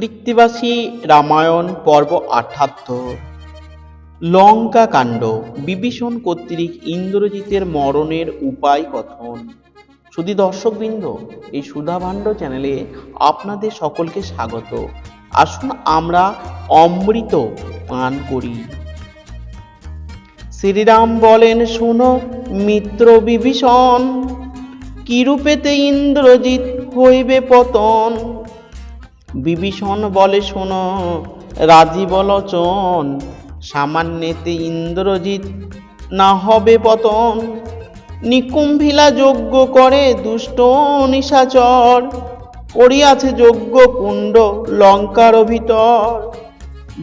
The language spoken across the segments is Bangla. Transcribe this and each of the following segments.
কৃত্তিবাসী রামায়ণ পর্ব আঠাত্তর। লঙ্কা কাণ্ড, বিভীষণ কর্তৃক ইন্দ্রজিতের মরণের উপায় কথন। শুধু দর্শকবৃন্দ, এই সুধাভাণ্ড চ্যানেলে আপনাদের সকলকে স্বাগত। আসুন আমরা অমৃত পান করি। শ্রীরাম বলেন, শোনো, মিত্র বিভীষণ, কিরূপেতে ইন্দ্রজিৎ হইবে পতন? বিভীষণ বলে শোনো রাজীব লোচন সামান্যেতে ইন্দ্রজিৎ না হবে পতন। নিকুম্ভিলা যজ্ঞ করে দুষ্ট নিশাচর করিয়াছে যজ্ঞ কুণ্ড লঙ্কার ভিতর।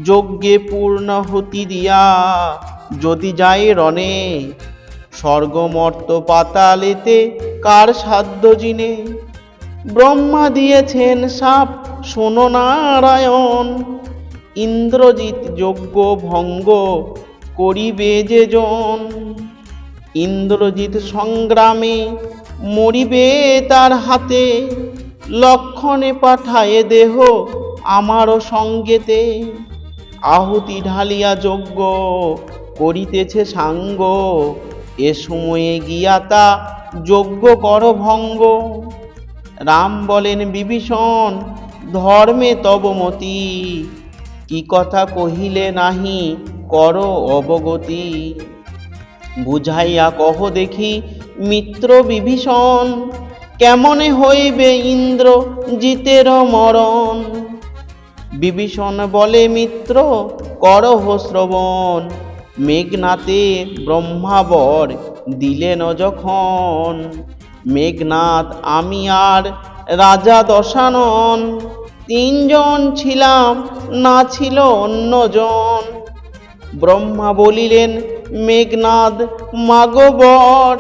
যজ্ঞে পূর্ণ হতি দিয়া যদি যায় রণে, স্বর্গমর্ত পাতালেতে কার সাধ্য জিনে? ব্রহ্মা দিয়েছেন সাপ শোনো নারায়ণ, ইন্দ্রজিৎ যজ্ঞ ভঙ্গ করিবে যে জন ইন্দ্রজিৎ সংগ্রামে মরিবে তার হাতে, লক্ষণে পাঠায়ে দেহ আমারও সঙ্গেতে। আহুতি ঢালিয়া যজ্ঞ করিতেছে সাঙ্গ, এ সময়ে গিয়া তা যজ্ঞ কর ভঙ্গ। রাম বলেন, বিভীষণ ধর্মে তব মতি। কি কথা কহিলে নাহি, কর অবগতি। বুঝাইয়া কহ দেখি, মিত্র বিভীষণ, কেমনে হইবে ইন্দ্র জিতের মরণ? বিভীষণ বলে, মিত্র করহ শ্রবণ। মেঘনাথে ব্রহ্মাবর দিলেন যখন। মেঘনাথ, আমি আর রাজা দশানন। তিনজন ছিলাম, না ছিল অন্যজন। ব্রহ্মা বলিলেন, মেঘনাদ মাগবর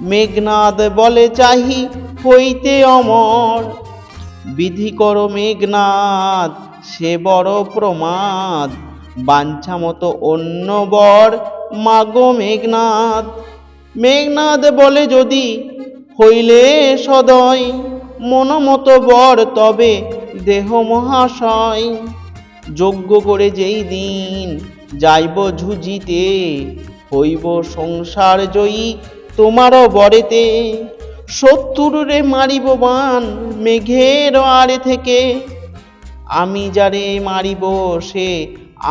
মেঘনাদ বলে, চাহি, হইতে অমর। বিধি করো মেঘনাদ, সে বড় প্রমাদ। বাঞ্ছা মতো অন্য বর, মাগো মেঘনাদ। মেঘনাদ বলে, যদি হইলে সদয়, মনমতো বর তবে দেহ মহাশয়, যজ্ঞ করে যেই দিন যাইব ঝুঁজিতে হইব সংসার জয়ী তোমারও বরেতে। শত্রুরে মারিব বান মেঘের আড়ে থেকে, আমি যারে মারিব সে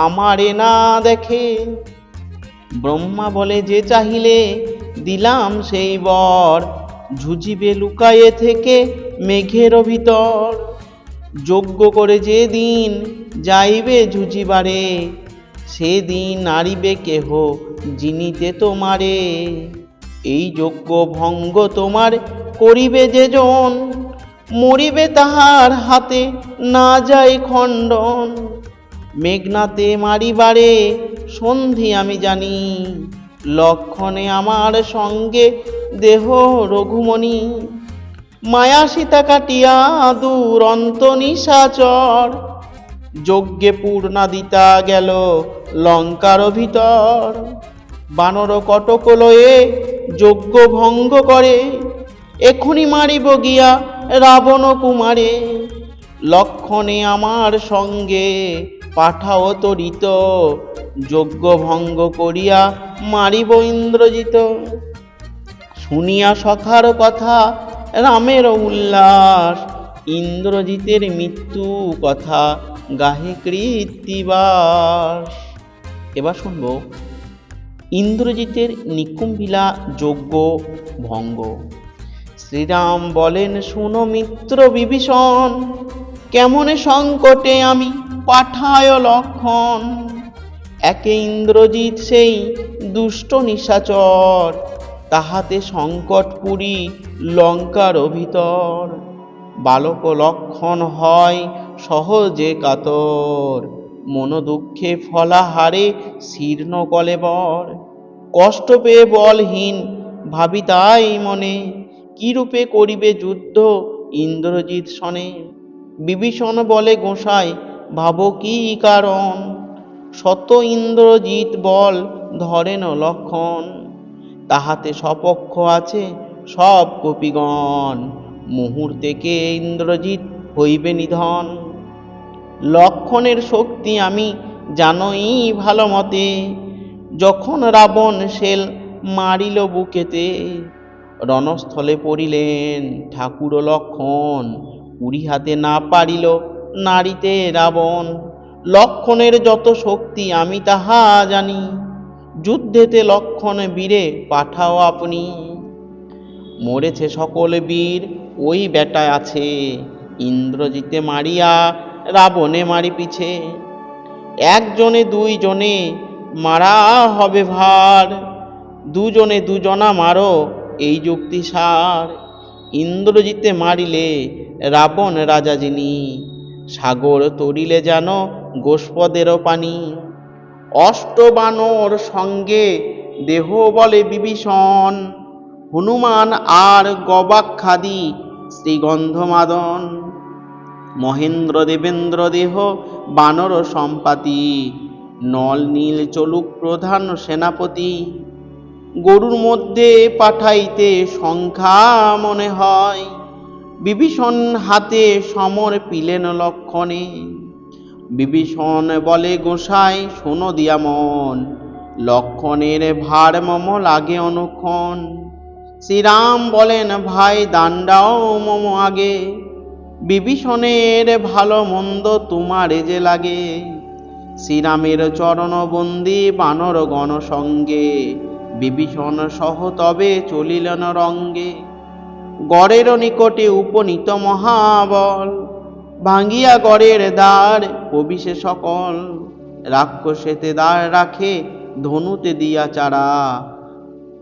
আমারে না দেখে। ব্রহ্মা বলে, যে চাহিলে দিলাম সেই বর ঝুঁজিবে লুকায়ে থেকে মেঘের ভিতর। যজ্ঞ করে যে দিন যাইবে ঝুঁজিবারে সেদিন নারিবে কেহ জিনিতে তোমারে। এই যজ্ঞ ভঙ্গ তোমার করিবে যে জন মরিবে তাহার হাতে না যায় খণ্ডন। মেঘনাতে মারিবারে সন্ধি আমি জানি, লক্ষণে আমার সঙ্গে দেহ রঘুমণি। মায়া সীতা কাটিয়া দুরন্ত নিশাচর। যজ্ঞে পূর্ণা দিতা গেল লঙ্কার ভিতর। বানর কটক লয়ে যজ্ঞ ভঙ্গ করে। এখনি মারিব গিয়া রাবণ কুমারে। লক্ষণে আমার সঙ্গে পাঠাও তরিত। যজ্ঞ ভঙ্গ করিয়া মারিব ইন্দ্রজিত শুনিয়া সখার কথা রামের উল্লাস ইন্দ্রজিতের মৃত্যু কথা গাহে কৃত্তিবাস এবার শুনব। ইন্দ্রজিতের নিকুম্ভিলা যজ্ঞ ভঙ্গ। শ্রীরাম বলেন, শুনো মিত্র বিভীষণ, কেমন সংকটে আমি পাঠায় লক্ষণ। একে ইন্দ্রজিৎ সেই দুষ্ট নিশাচর, তাহাতে সংকট পুরী লঙ্কার ভিতর বালক লক্ষণ হয় সহজে কাতর। মন দুঃখে ফলাহারে শীর্ণ কলেবর কষ্ট পেয়ে বলহীন, ভাবি তাই মনে। কিরূপে করিবে যুদ্ধ ইন্দ্রজিৎ শনে বিভীষণ বলে গোসাই, ভাব কি কারণ? শত ইন্দ্রজিৎ বল ধরেন লক্ষণ। তাহাতে সপক্ষ আছে সব কপিগণ মুহূর্তেকে ইন্দ্রজিৎ হইবে নিধন? লক্ষণের শক্তি আমি জানই ভালো মতে যখন রাবণ সেল মারিল বুকেতে, রণস্থলে পড়িলেন ঠাকুর লক্ষণ। উড়ি হাতে না পারিল নারীতে রাবণ। লক্ষণের যত শক্তি আমি তাহা জানি। যুদ্ধেতে লক্ষণ বীরে পাঠাও আপনি। মরেছে সকল বীর, ওই বেটায় আছে ইন্দ্রজিতে মারিয়া, রাবণে মারি পিছে। একজনে দুইজনে মারা হবে ভার, দুজনে দুজনা মারো এই যুক্তি সার। ইন্দ্রজিতে মারিলে রাবণ রাজা যিনি, সাগর তরিলে যেন গোষ্পদেরও পানি। অষ্টবানর সঙ্গে দেহ বলে বিভীষণ হনুমান আর গবাক্ষাদি, শ্রীগন্ধমাদন। মহেন্দ্র দেবেন্দ্র দেহ, বানর সম্পাতি। নল নীল চলুক প্রধান সেনাপতি। গরুর মধ্যে পাঠাইতে সংখ্যা মনে হয়। বিভীষণ হাতে সমর পিলেন লক্ষণে। বিভীষণ বলে, গোসাই, শোনো দিয়া মন। লক্ষণের ভার মম লাগে অনুক্ষণ। শ্রীরাম বলেন, ভাই দান্ডাও মম আগে। বিভীষণের ভালো মন্দ তোমার যে লাগে। শ্রীরামের চরণবন্দি বানর গণ সঙ্গে। বিভীষণ সহ তবে চলিলেন রঙ্গে। গড়ের নিকটে উপনীত মহাবল। ভাঙ্গিয়া গড়ের দ্বার প্রবিশে সকল। রাক্ষসেতে দ্বার রাখে, ধনুতে দিয়া চারা।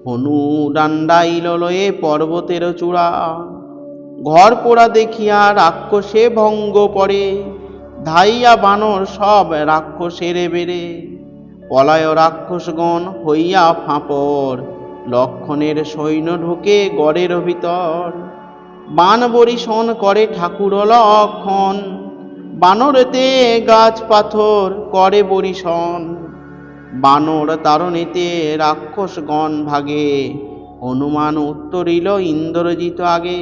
হনু ডান্ডাইল লয়ে পর্বতের চূড়া। ঘর পোড়া দেখিয়া রাক্ষসে ভঙ্গ পড়ে ধাইয়া বানর সব রাক্ষসের বেড়ে। পলায় রাক্ষসগণ হইয়া ফাঁপর, লক্ষণের সৈন্য ঢোকে গড়ের ভিতর। বান বরিশন করে ঠাকুর লক্ষণ, বানরেতে গাছ পাথর করে বরিশন বানর তারণেতে রাক্ষসগণ ভাগে। হনুমান উত্তরিল ইন্দ্রজিত আগে।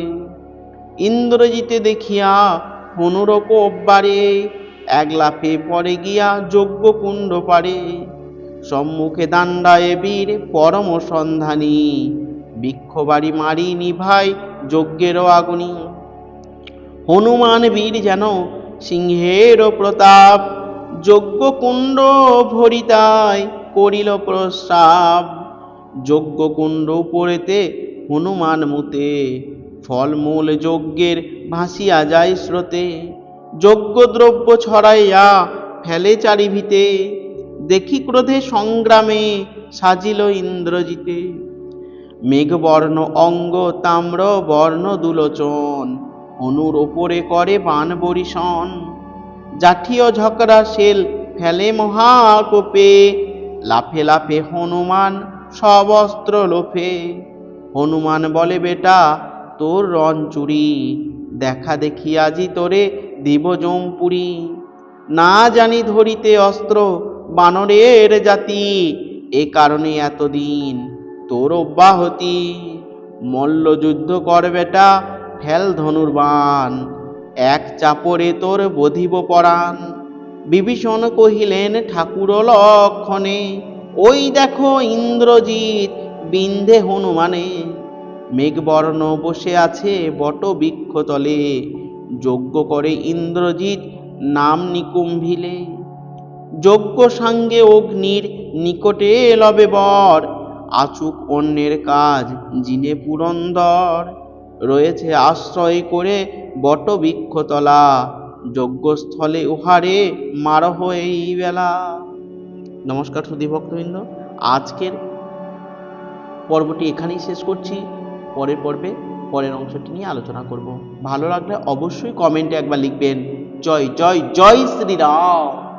ইন্দ্রজিতে দেখিয়া হনুরূপ অব্বারে এক লাফে পরে গিয়া যজ্ঞ কুণ্ড পারে সম্মুখে দাণ্ডায় বীর পরম সন্ধানী, বৃক্ষবাড়ি মারি নিভাই যজ্ঞেরও আগুনি। হনুমান বীর যেন সিংহের প্রতাপ যজ্ঞকুণ্ড ভরিতায় করিল প্রস্রাব। যজ্ঞকুণ্ড উপরেতে হনুমান মুতে, ফলমূল যজ্ঞের ভাসিয়া যায় স্রোতে। যজ্ঞদ্রব্য ছড়াইয়া ফেলে চারিভিতে, দেখি ক্রোধে সংগ্রামে সাজিল ইন্দ্রজিতে। মেঘবর্ণ অঙ্গ তাম্র বর্ণ দুলোচন হনুর ওপরে করে বান বরিশন। জাঠীয় ঝকরা শেল ফেলে মহাকোপে। লাফে লাফে হনুমান সব অস্ত্র লোফে হনুমান বলে, বেটা, তোর রণ চুরি। দেখা দেখি আজি তোরে দিব জমপুরি। না জানি ধরিতে অস্ত্র বানরের জাতি। এ কারণে এতদিন তোর অব্যাহতি। মল্লযুদ্ধ কর, বেটা, ফেল ধনুর বান এক চাপরে তোর বধিব পরাণ। বিভীষণ কহিলেন, ঠাকুর লক্ষণে, ওই দেখো ইন্দ্রজিৎ বিন্ধে হনুমানে। মেঘবর্ণ বসে আছে বট বৃক্ষতলে, যজ্ঞ করে ইন্দ্রজিৎ নাম নিকুম্ভিলে। যজ্ঞ সাঙ্গে অগ্নির নিকটে লবে বর, আচুক অন্যের কাজ জিনে পুরন্দর। রয়েছে আশ্রয় করে বট বৃক্ষতলা যজ্ঞস্থলে উহারে মারহ এই বেলা। নমস্কার সুধী ভক্তবৃন্দ, আজকের পর্বটি এখানেই শেষ করছি। পরের পর্বে পরের অংশটি নিয়ে আলোচনা করব। ভালো লাগলে অবশ্যই কমেন্টে একবার লিখবেন। জয় জয় জয় শ্রীরাম।